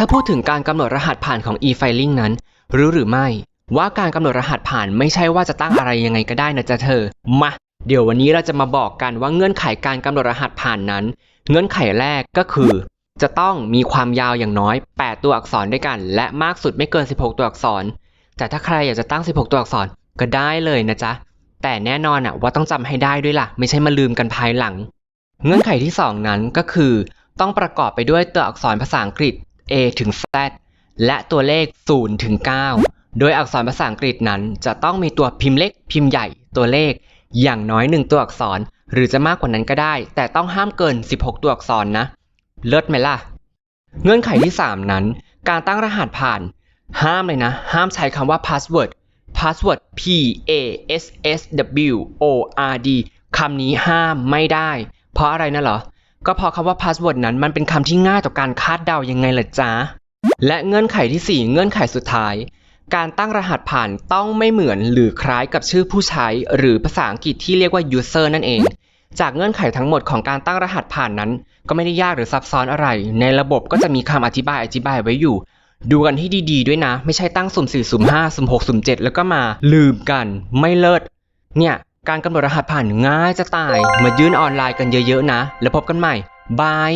ถ้าพูดถึงการกำหนดรหัสผ่านของ e-filing นั้น รู้หรือไม่ ว่าการกำหนดรหัสผ่านไม่ใช่ว่าจะตั้งอะไรยังไงก็ได้นะจ๊ะเธอ มา เดี๋ยววันนี้เราจะมาบอกกันว่าเงื่อนไขการกำหนดรหัสผ่านนั้น เงื่อนไขแรกก็คือ จะต้องมีความยาวอย่างน้อย 8 ตัวอักษรด้วยกัน และมากสุดไม่เกิน 16 ตัวอักษร แต่ถ้าใครอยากจะตั้ง 16 ตัวอักษรก็ได้เลยนะจ๊ะ แต่แน่นอนอะว่าต้องจำให้ได้ด้วยล่ะ ไม่ใช่มาลืมกันภายหลัง เงื่อนไขที่ 2 นั้นก็คือ ต้องประกอบไปด้วยตัวอักษรภาษาอังกฤษ A ถึง Z และตัวเลข 0 ถึง 9 โดยอักษรภาษาอังกฤษนั้น จะต้องมีตัวพิมพ์เล็กพิมพ์ใหญ่ตัวเลข อย่างน้อย 1 ตัวอักษร หรือจะมากกว่านั้นก็ได้ แต่ต้องห้ามเกิน 16 ตัวอักษรนะ เลิศไหมล่ะ เงื่อนไขที่ 3 นั้น การตั้งรหัสผ่าน ห้ามเลยนะ ห้ามใช้คำว่า password password p a s s w o r d คำนี้ห้ามไม่ได้ เพราะอะไรนะเหรอ ก็พราะคำว่า password นั้นมันเป็นคำที่ง่ายต่อการคาดเดายังไงล่ะจ๊ะ และเงื่อนไขทีสี่ 4 เงื่อนไขสุดท้าย การตั้งรหัสผ่านต้องไม่เหมือนหรือคล้ายกับชื่อผู้ใช้ หรือภาษาอังกฤษที่เรียกว่า user นั่นเอง จากเงื่อนไขทั้งหมดของการตั้งรหัสผ่านนั้น ก็ไม่ได้ยากหรือซับซ้อนอะไร ในระบบก็จะมีคำอธิบายอธิบายไว้อยู่ ดูกันให้ดีๆด้วยนะ ไม่ใช่ตั้งสุ่ม4สุ่ม5สุ่ม6สุ่ม7แล้วก็มาลืมกัน ไม่เลิศเนี่ย การกำหนดรหัสผ่านง่ายจะตาย มายื่นออนไลน์กันเยอะๆนะ แล้วพบกันใหม่ บาย